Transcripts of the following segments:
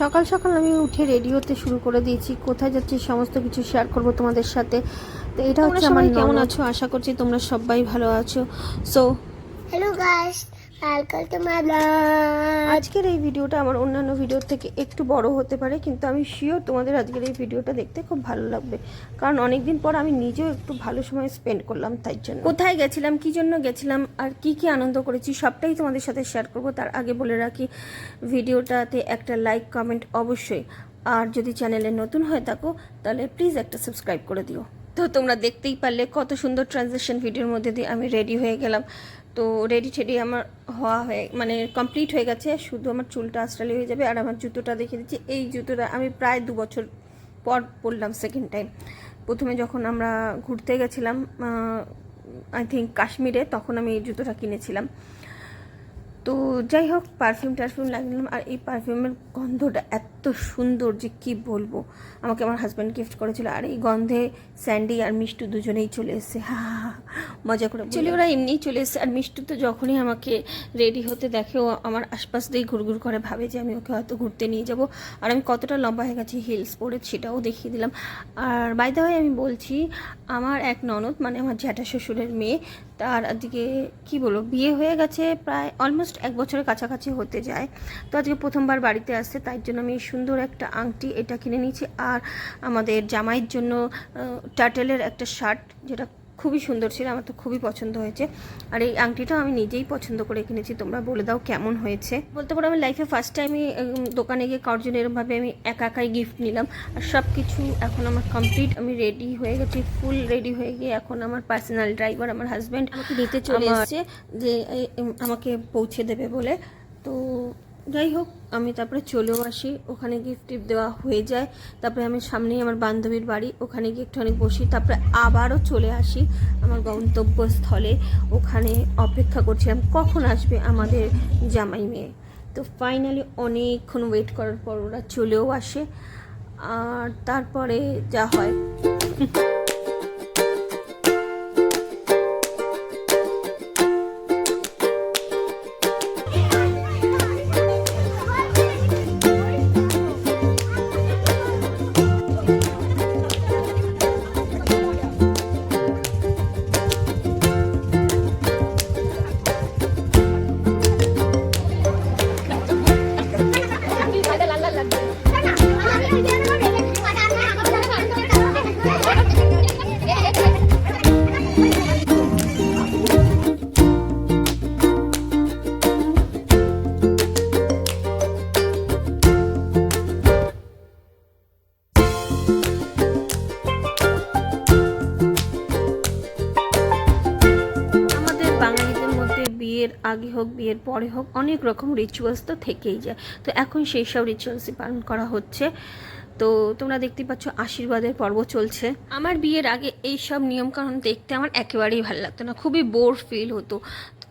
সকাল সকাল আমি উঠে রেডিওতে শুরু করে দিয়েছি। কোথায় যাচ্ছি সমস্ত কিছু শেয়ার করব তোমাদের সাথে। তো এটা হচ্ছে আমার সবাই কেমন আছো? আশা করছি তোমরা সবাই ভালো আছো। সো হ্যালো guys, আজকের এই ভিডিওটা আমার অন্যান্য ভিডিওর থেকে একটু বড় হতে পারে, কিন্তু আমি শিওর তোমাদের আজকের এই ভিডিওটা দেখতে খুব ভালো লাগবে। কারণ অনেকদিন পর আমি নিজেও একটু ভালো সময় স্পেন্ড করলাম তাই জন্য। কোথায় গেছিলাম, কি জন্য গেছিলাম, আর কি কি আনন্দ করেছি, সবটাই তোমাদের সাথে শেয়ার করব। তার আগে বলে রাখি, ভিডিওটাতে একটা লাইক কমেন্ট অবশ্যই। আর যদি চ্যানেলে নতুন হয়ে থাকো, তাহলে প্লিজ একটা সাবস্ক্রাইব করে দিও। তো তোমরা দেখতেই পারলে কত সুন্দর ট্রানজেকশন ভিডিওর মধ্যে দিয়ে আমি রেডি হয়ে গেলাম। তো রেডি টেডি আমার হওয়া হয়ে মানে কমপ্লিট হয়ে গেছে। শুধু আমার চুলটা আস্টালি হয়ে যাবে আর আমার জুতোটা দেখে দিচ্ছি। এই জুতোটা আমি প্রায় দু বছর পর পরলাম সেকেন্ড টাইম প্রথমে যখন আমরা ঘুরতে গেছিলাম আই থিঙ্ক কাশ্মীরে, তখন আমি এই জুতোটা কিনেছিলাম। তো যাই হোক পারফিউম টারফিউম লাগলাম আর এই পারফিউমের গন্ধটা এত সুন্দর যে কি বলব? আমাকে আমার হাজব্যান্ড গিফট করেছিল আর এই গন্ধে স্যান্ডি আর মিষ্টু দুজনেই চলে এসেছে। হা মজা করে চলে ওরা এমনিই চলে এসেছে আর মিষ্টু তো যখনই আমাকে রেডি হতে দেখে, ও আমার আশপাশ দিয়ে ঘুরঘুর করে ভাবে যে আমি ওকে হয়তো ঘুরতে নিয়ে যাব। আর আমি কতটা লম্বা হয়ে গেছি হিলস পরে সেটাও দেখিয়ে দিলাম। আর বাইদা হয়ে আমি বলছি, আমার এক ননদ মানে আমার জ্যাঠা শ্বশুরের মেয়ে, তার আজকে কি বলব, বিয়ে হয়ে গেছে প্রায় অলমোস্ট এক বছরের কাছাকাছি হতে যায়। তো আজকে প্রথমবার বাড়িতে আসছে, তাই জন্য আমি সুন্দর একটা আংটি এটা কিনে নিয়েছি। আর আমাদের জামাইয়ের জন্য টাটেলের একটা শার্ট যেটা খুবই সুন্দর ছিল আমার তো খুবই পছন্দ হয়েছে। আর এই আংটিটা আমি নিজেই পছন্দ করে কিনেছি তোমরা বলে দাও কেমন হয়েছে। বলতে পারো আমি লাইফে ফার্স্ট টাইমে দোকানে গিয়ে কারোর জন্য এরমভাবে আমি একা একাই গিফট নিলাম। আর সব কিছু এখন আমার কমপ্লিট আমি রেডি হয়ে গেছি ফুল রেডি হয়ে গিয়ে এখন আমার পার্সোনাল ড্রাইভার আমার হাজব্যান্ড আমাকে নিতে চলে এসেছে যে আমাকে পৌঁছে দেবে বলে। তো যাই হোক, আমি তারপরে চলেও আসি। ওখানে গিফট টিফট দেওয়া হয়ে যায়। তারপরে আমি সামনেই আমার বান্ধবীর বাড়ি, ওখানে গিয়ে একটুখানি বসি। তারপরে আবারও চলে আসি আমার গন্তব্যস্থলে। ওখানে অপেক্ষা করছিলাম, কখন আসবে আমাদের জামাই মেয়ে? তো ফাইনালি অনেকক্ষণ ওয়েট করার পর ওরা চলেও আসে। আর তারপরে যা হয়। আগে হোক, বিয়ের পরে হোক, অনেক রকম রিচুয়ালস তো থেকেই যায়। তো এখন সেই সব রিচুয়ালসই পালন করা হচ্ছে। তো তোমরা দেখতেই পাচ্ছ আশীর্বাদের পর্ব চলছে। আমার বিয়ের আগে এই সব নিয়মকানুন দেখতে আমার একেবারেই ভালো লাগতো না, খুবই বোর ফিল হতো।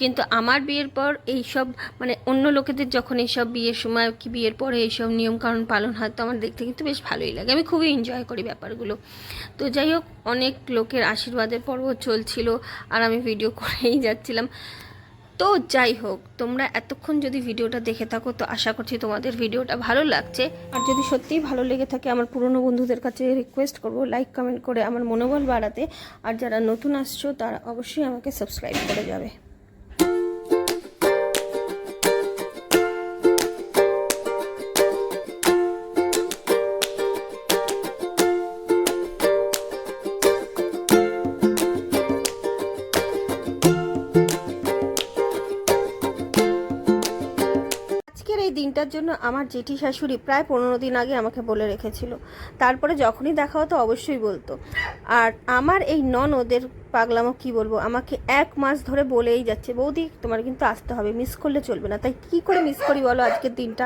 কিন্তু আমার বিয়ের পর এই সব মানে অন্য লোকেদের যখন এইসব বিয়ের সময় কি বিয়ের পরে এইসব নিয়মকানুন পালন হয়, তো আমার দেখতে কিন্তু বেশ ভালোই লাগে। আমি খুবই এনজয় করি ব্যাপারগুলো। তো যাই হোক, অনেক লোকের আশীর্বাদের পর্ব চলছিল, আর আমি ভিডিও করেই যাচ্ছিলাম। তো যাই হোক, তোমরা এতক্ষণ যদি ভিডিওটা দেখে থাকো, তো আশা করছি তোমাদের ভিডিওটা ভালো লাগছে। আর যদি সত্যিই ভালো লেগে থাকে, আমার পুরনো বন্ধুদের কাছে রিকোয়েস্ট করব লাইক কমেন্ট করে আমার মনোবল বাড়াতে। আর যারা নতুন আসছো, তারা অবশ্যই আমাকে সাবস্ক্রাইব করে যাবে। দিনটার জন্য আমার জেঠি শাশুড়ি প্রায় পনেরো দিন আগে আমাকে বলে রেখেছিল। তারপরে যখনই দেখা হতো অবশ্যই বলতো। আর আমার এই নন ওদের পাগলামো কি বলব? আমাকে এক মাস ধরে বলেই যাচ্ছে, বৌদি, তোমার কিন্তু আসতে হবে মিস করলে চলবে না। তাই কি করে মিস করি বলো আজকের দিনটা?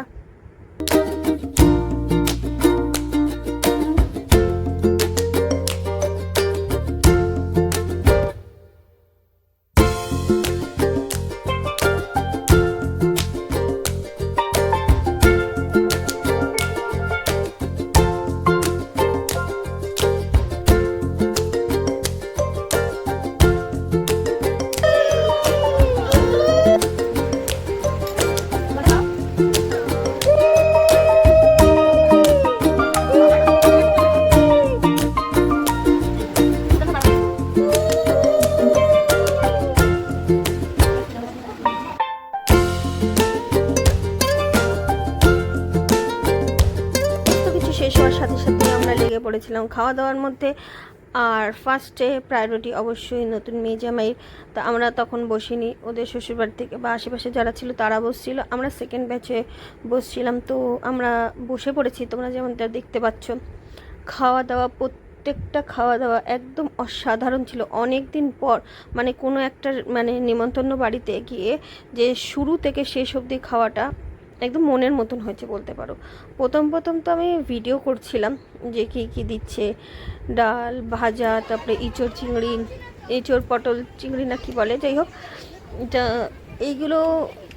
পড়েছিলাম খাওয়া দাওয়ার মধ্যে। আর ফার্স্টে প্রায়োরিটি অবশ্যই নতুন মেয়ে তা আমরা তখন বসিনি, ওদের শ্বশুরবাড়ি থেকে বা আশেপাশে যারা ছিল তারা বসছিল। আমরা সেকেন্ড ব্যাচে বসছিলাম। তো আমরা বসে পড়েছি, তোমরা যেমনটা দেখতে পাচ্ছ। খাওয়া দাওয়া, প্রত্যেকটা খাওয়া দাওয়া একদম অসাধারণ ছিল। অনেক দিন পর মানে কোনো একটা মানে নিমন্ত্রণ বাড়িতে গিয়ে যে শুরু থেকে শেষ অবধি খাওয়াটা একদম মনের মতন হয়েছে বলতে পারো। প্রথম প্রথম তো আমি ভিডিও করছিলাম যে কী কী দিচ্ছে। ডাল, ভাজা, তারপরে ইঁচড় চিংড়ি এঁচড় পটল চিংড়ি না কি বলে, যাই হোক। এটা এইগুলো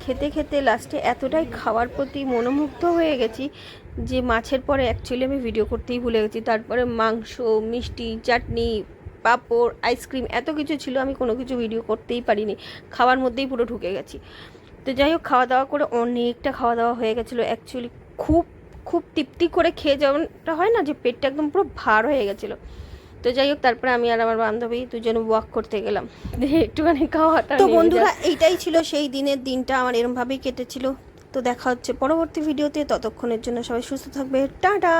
খেতে খেতে লাস্টে এতটাই খাওয়ার প্রতি মনোমুগ্ধ হয়ে গেছি যে মাছের পরে অ্যাকচুয়ালি আমি ভিডিও করতেই ভুলে গেছি। তারপরে মাংস, মিষ্টি, চাটনি, পাঁপড় আইসক্রিম এত কিছু ছিল, আমি কোনো কিছু ভিডিও করতেই পারিনি। খাওয়ার মধ্যেই পুরো ঢুকে গেছি। তো যাই হোক খাওয়া দাওয়া করে অনেকটা খাওয়া দাওয়া হয়ে গেছিল। অ্যাকচুয়ালি খুব খুব তৃপ্তি করে খেয়ে যেমনটা হয় না যে পেটটা একদম পুরো ভার হয়ে গেছিল। তো যাই হোক তারপরে আমি আর আমার বান্ধবী দুজনে ওয়াক করতে গেলাম। একটুখানি খাওয়াটা তো বন্ধুরা। এইটাই ছিল সেই দিনের দিনটা আমার এরমভাবেই কেটেছিল। তো দেখা হচ্ছে পরবর্তী ভিডিওতে ততক্ষণের জন্য সবাই সুস্থ থাকবে। টাটা!